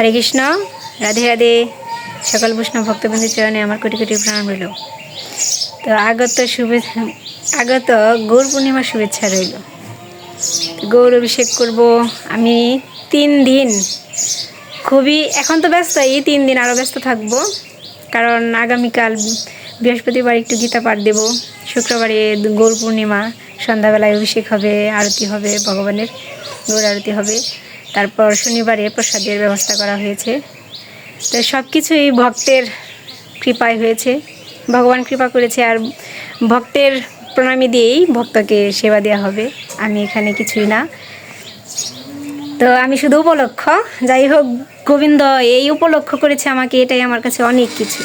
হরে কৃষ্ণ, রাধে রাধে। সকল বৈষ্ণব ভক্তবন্ধুর চরণে আমার কোটি কোটি প্রাণ রইল। তো আগত শুভেচ্ছা, আগত গৌর পূর্ণিমার শুভেচ্ছা রইল। গৌর অভিষেক করব আমি তিন দিন। খুবই, এখন তো ব্যস্ত, এই তিন দিন আরও ব্যস্ত থাকব। কারণ আগামীকাল বৃহস্পতিবার একটু গীতা পাঠ দেব। শুক্রবারে গৌর পূর্ণিমা, সন্ধ্যাবেলায় অভিষেক হবে, আরতি হবে, ভগবানের গৌর আরতি হবে। তারপর শনিবারে প্রসাদের ব্যবস্থা করা হয়েছে। তো সব কিছুই ভক্তের কৃপায় হয়েছে। ভগবান কৃপা করেছে আর ভক্তের প্রণামী দিয়েই ভক্তকে সেবা দেওয়া হবে। আমি এখানে কিছুই না। তো আমি শুধু উপলক্ষ। যাই হোক, গোবিন্দ এই উপলক্ষ করেছে আমাকে, এটাই আমার কাছে অনেক কিছু।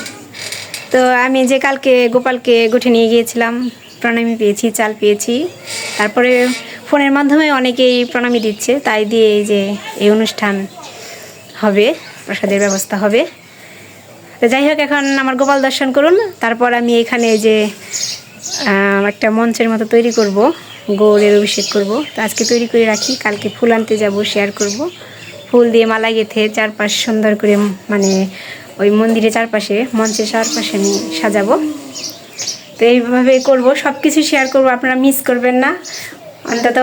তো আমি যে কালকে গোপালকে গুঠে নিয়ে গিয়েছিলাম, প্রণামী পেয়েছি, চাল পেয়েছি। তারপরে ফোনের মাধ্যমে অনেকেই প্রণামী দিচ্ছে, তাই দিয়ে এই যে এই অনুষ্ঠান হবে, প্রসাদের ব্যবস্থা হবে। তো যাই হোক, এখন আমার গোপাল দর্শন করুন, তারপর আমি এখানে যে একটা মঞ্চের মতো তৈরি করব, গৌরের অভিষেক করব। তো আজকে তৈরি করে রাখি, কালকে ফুল আনতে যাব, শেয়ার করব। ফুল দিয়ে মালা গেঁথে চারপাশ সুন্দর করে মানে ওই মন্দিরের চারপাশে, মঞ্চের চারপাশে আমি সাজাবো। তো এইভাবে করব সব কিছু শেয়ার করব, আপনারা মিস করবেন না। অন্তত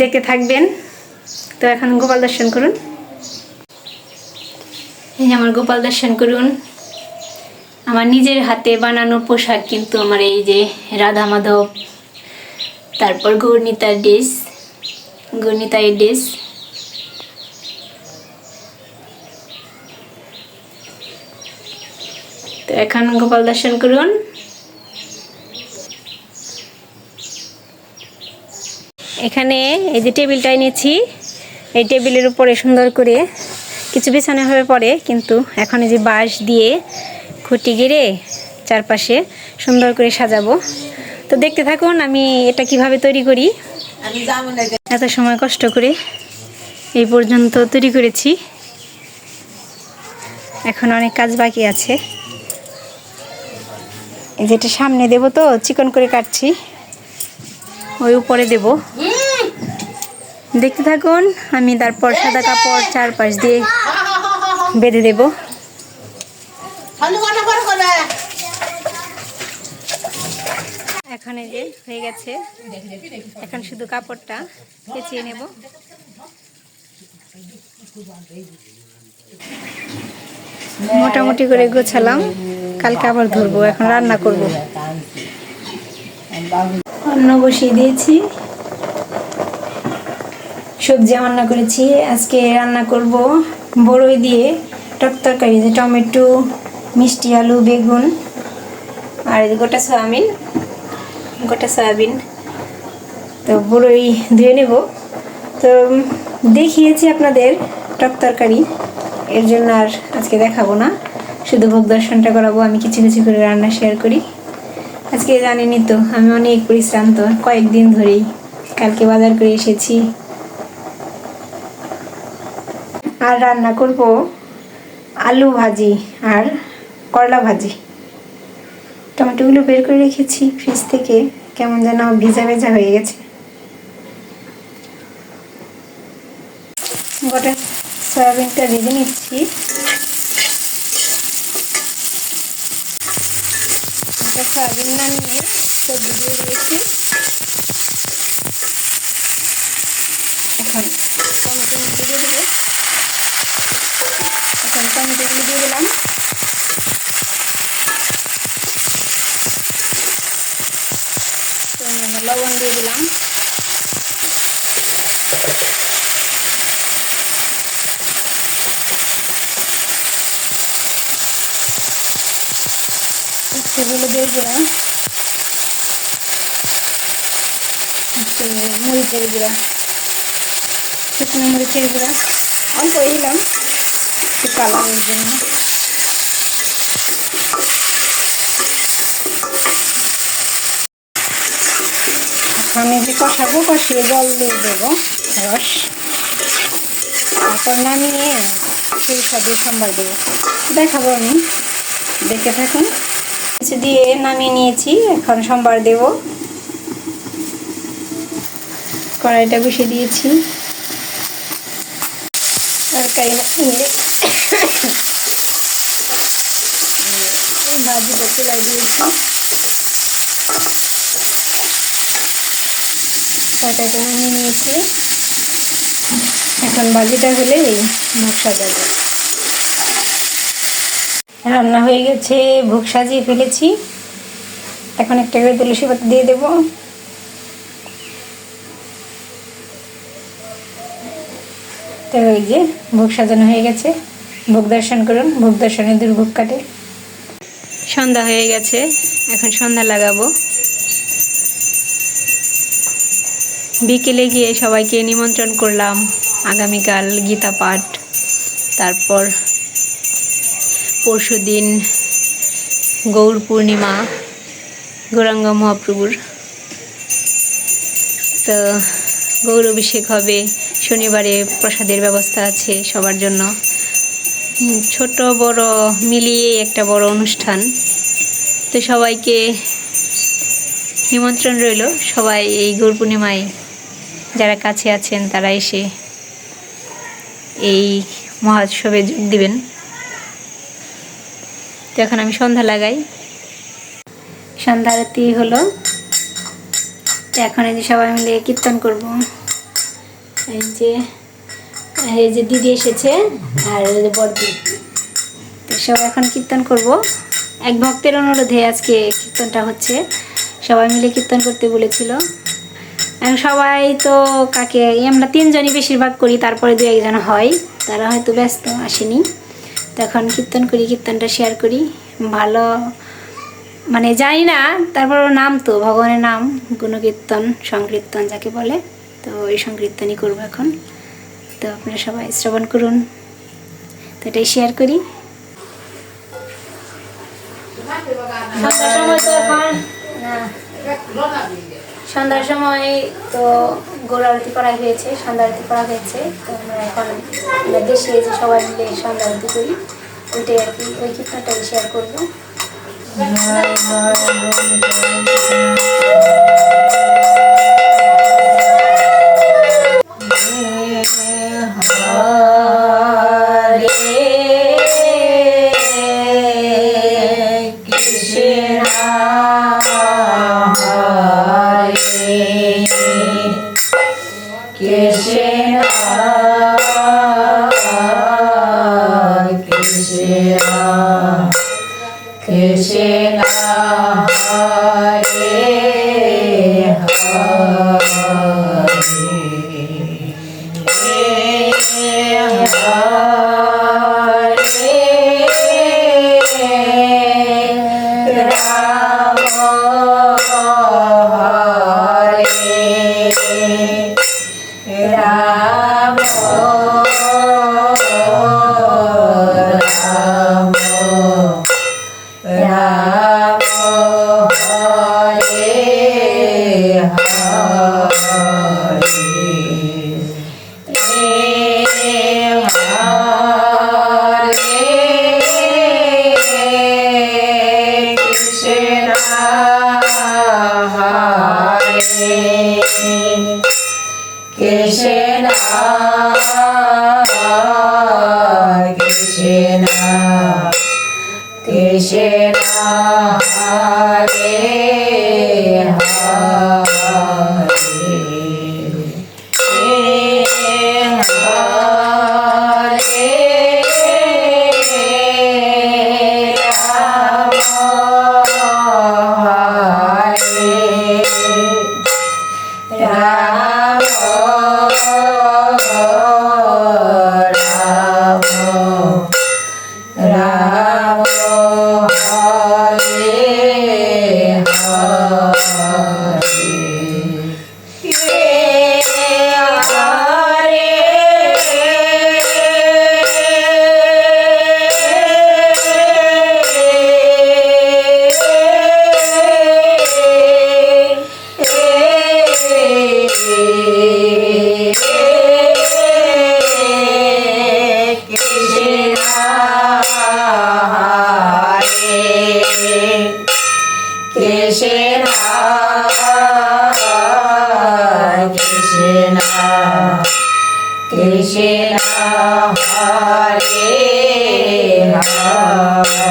দেখতে থাকবেন। তো এখন গোপাল দর্শন করুন। এই আমার গোপাল দর্শন করুন। আমার নিজের হাতে বানানো পোশাক কিন্তু আমার এই যে রাধা মাধব, তারপর গৌরনীতার ড্রেস গৌরনীতায়ের ড্রেস। তো এখন গোপাল দর্শন করুন। এখানে এই যে টেবিলটা এনেছি এই টেবিলের উপরে সুন্দর করে কিছু বিছানো হবে পরে কিন্তু এখন এই যে বাঁশ দিয়ে খুঁটি গেড়ে চারপাশে সুন্দর করে সাজাবো। তো দেখতে থাকুন আমি এটা কীভাবে তৈরি করি। এত সময় কষ্ট করে এই পর্যন্ত তৈরি করেছি। এখন অনেক কাজ বাকি আছে। যেটা সামনে দেবো তো চিকন করে কাটছি। ওই উপরে দেব। দেখতে থাকুন আমি তারপর সাদা কাপড় চারপাশ দিয়ে বেঁধে দেব। এখন যে হয়ে গেছে। এখন শুধু কাপড়টা পেঁচিয়ে নেব। মোটামুটি করে গোছালাম। কালকে আবার ধরবো এখন রান্না করব। অন্ন বসিয়ে দিয়েছি। সবজি রান্না করেছি। আজকে রান্না করব বড়ই দিয়ে টক তরকারি, যে টমেটো, মিষ্টি, আলু, বেগুন আর গোটা সয়াবিন গোটা সয়াবিন। তো বড়ই ধুয়ে নেব। তো দেখিয়েছি আপনাদের টক তরকারি। এর জন্য আর আজকে দেখাবো না। শুধু ভোগ দর্শনটা করাবো। আমি কিছু কিছু করে রান্না শেয়ার করি। আজকে জানেনই তো, আমি অনেক পরিশ্রান্ত। কয়েকদিন ধরেই কালকে বাজার করে এসেছি। আর রান্না করব আলু ভাজি আর করলা ভাজি। টমেটোগুলো বের করে রেখেছি ফ্রিজ থেকে, কেমন যেন ভিজা ভেজা হয়ে গেছে। গোটা সয়াবিনটা ভেজে নিচ্ছি। সয়াবিন না নিয়ে সবজি দিয়ে দিয়েছি। এখন টমেটো দিয়ে দেবো এখন টমেটোগুলো দিয়ে দিলাম পরিমাণে লবণ দিয়ে দিলাম একটু হলুদের গুঁড়া একটু মরিচের গুঁড়া শুকনো মরিচের গুঁড়া অল্প দিলাম একটু কালারের জন্য আমি যে কষাবো কষিয়ে জল দিয়ে দেবো রস তারপর নামিয়ে সেই সাথে সম্বার দেবো দেখাবো আমি দেখে থাকুন দিয়ে নামিয়ে নিয়েছি এখন সম্বার দেব কড়াইটা বসিয়ে দিয়েছি। তরকারি ভাজি করতে লাগিয়েছি নিয়ে নিয়েছি। এখন ভাজিটা হলে মুখ সাজাবো। রান্না হয়ে গেছে, ভোগ সাজিয়ে ফেলেছি। এখন একটা করে তুলসী পাতা দিয়ে দেবো। তো ওই যে ভোগ সাজানো হয়ে গেছে। ভোগ দর্শন করুন। ভোগ দর্শনে দুর্ভোগ কাটে। সন্ধ্যা হয়ে গেছে। এখন সন্ধ্যা লাগাবো। বিকেলে গিয়ে সবাইকে নিমন্ত্রণ করলাম। আগামীকাল গীতা পাঠ। তারপর পরশু দিন গৌর পূর্ণিমা, গৌরাঙ্গ মহাপ্রভুর। তো গৌর অভিষেক হবে। শনিবারে প্রসাদের ব্যবস্থা আছে সবার জন্য। ছোট, বড়, মিলিয়ে একটা বড় অনুষ্ঠান। তো সবাইকে নিমন্ত্রণ রইল। সবাই এই গৌর পূর্ণিমায় যারা কাছে আছেন, তারা এসে এই মহোৎসবে যোগ দিবেন। তো এখন আমি সন্ধ্যা লাগাই। সন্ধ্যা আরতি হলো। এখন এই যে সবাই মিলে কীর্তন করব। এই যে এই যে দিদি এসেছে, আর বড়দি। সব এখন কীর্তন করব। এক ভক্তের অনুরোধে আজকে কীর্তনটা হচ্ছে। সবাই মিলে কীর্তন করতে বলেছিল। সবাই তো কাকে, আমরা তিনজনই বেশিরভাগ করি, তারপরে দু একজন হয়। তারা হয়তো ব্যস্ত আসেনি। তখন কীর্তন করি, কীর্তনটা শেয়ার করি। ভালো মানে জানি না, তারপর নাম তো, ভগবানের নাম, গুণকীর্তন, সংকীর্তন, যাকে বলে। তো এই সংকীর্তনই করব এখন তো আপনারা সবাই শ্রবণ করুন তো এটাই শেয়ার করি সন্ধ্যার সময় তো এখন সন্ধ্যার সময় তো গৌর আরতি করা হয়েছে সন্ধ্যা আরতি করা হয়েছে তো আমরা এখন আমরা দেশে যে সবাই মিলে সন্ধ্যা আরতি করি ওইটাই আর কি ওই কীর্তনটাই শেয়ার করব 诶好 હરે હરે कृष्ण हरे हरे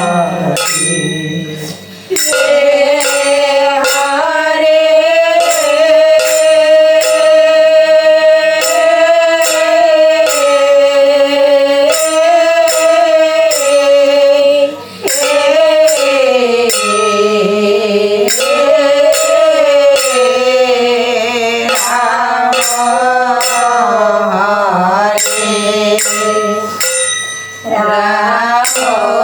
Rakoh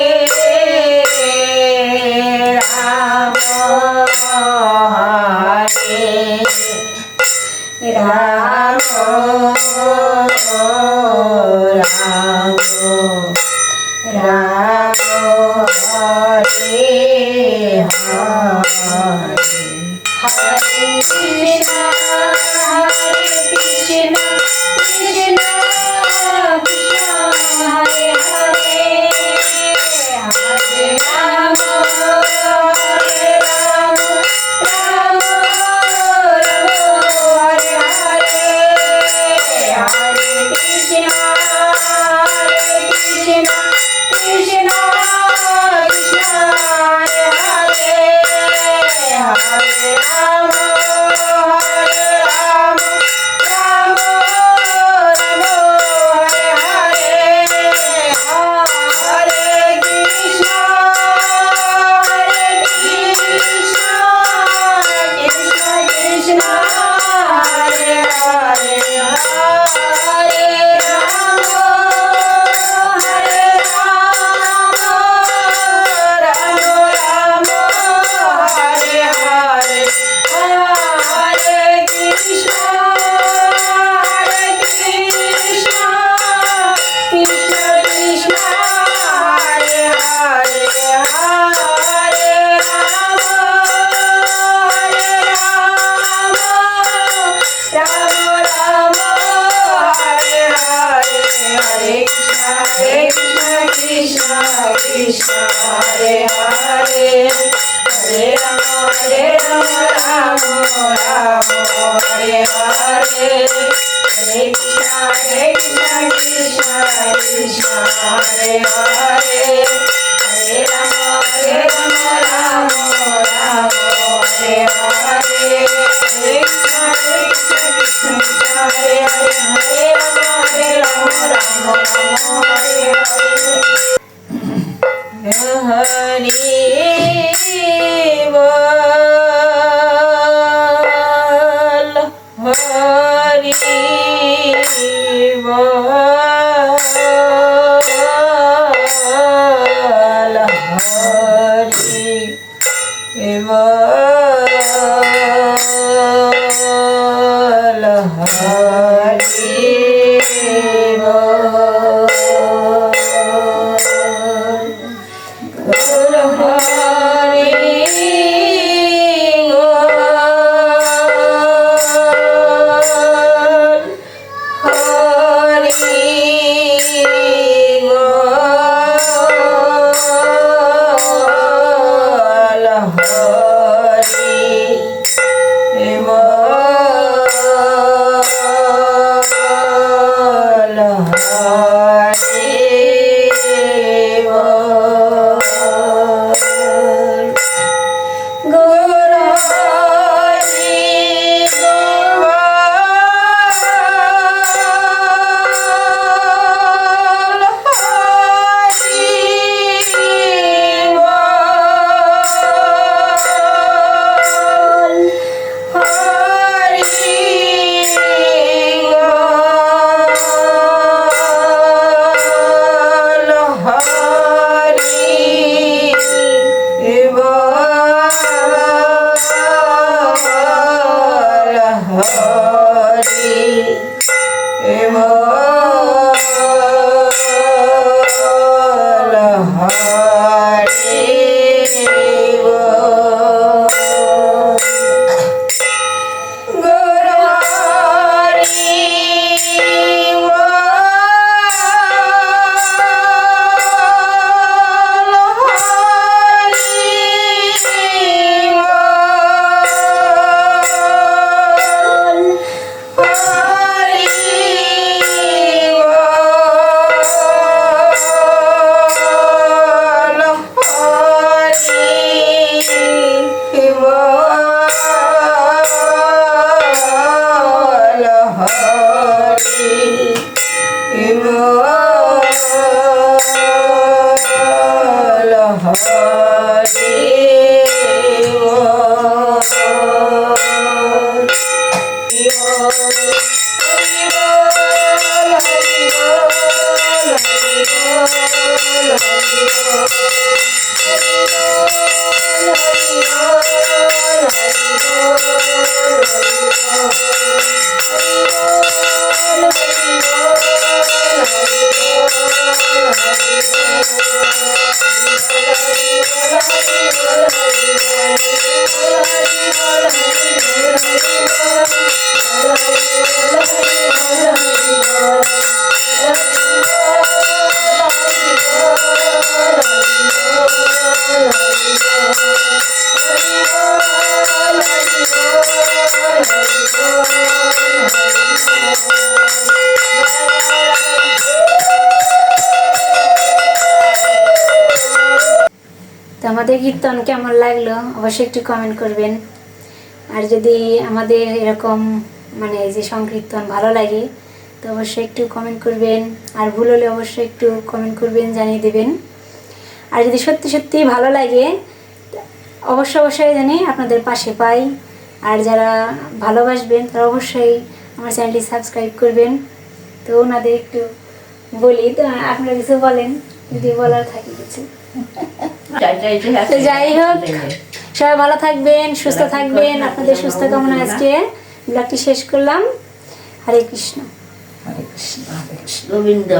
আমাদের কীর্তন কেমন লাগল? অবশ্যই একটু কমেন্ট করবেন। আর যদি আমাদের এরকম মানে যে সংকীর্তন ভালো লাগে তো অবশ্যই একটু কমেন্ট করবেন। আর ভুল হলে অবশ্যই একটু কমেন্ট করবেন জানিয়ে দেবেন। আর যদি সত্যি সত্যি ভালো লাগে অবশ্যই অবশ্যই জানি আপনাদের পাশে পাই। আর যারা ভালোবাসবেন তারা অবশ্যই আমার চ্যানেলটি সাবস্ক্রাইব করবেন। তো ওনাদের একটু বলি তো আপনারা কিছু বলেন যদি বলার থাকে কিছু। যাই হোক সবাই ভালো থাকবেন সুস্থ থাকবেন। আপনাদের সুস্থ কামনা আজকে। ব্লগটি শেষ করলাম। হরে কৃষ্ণ। হরে কৃষ্ণ হরে কৃষ্ণ। গোবিন্দ।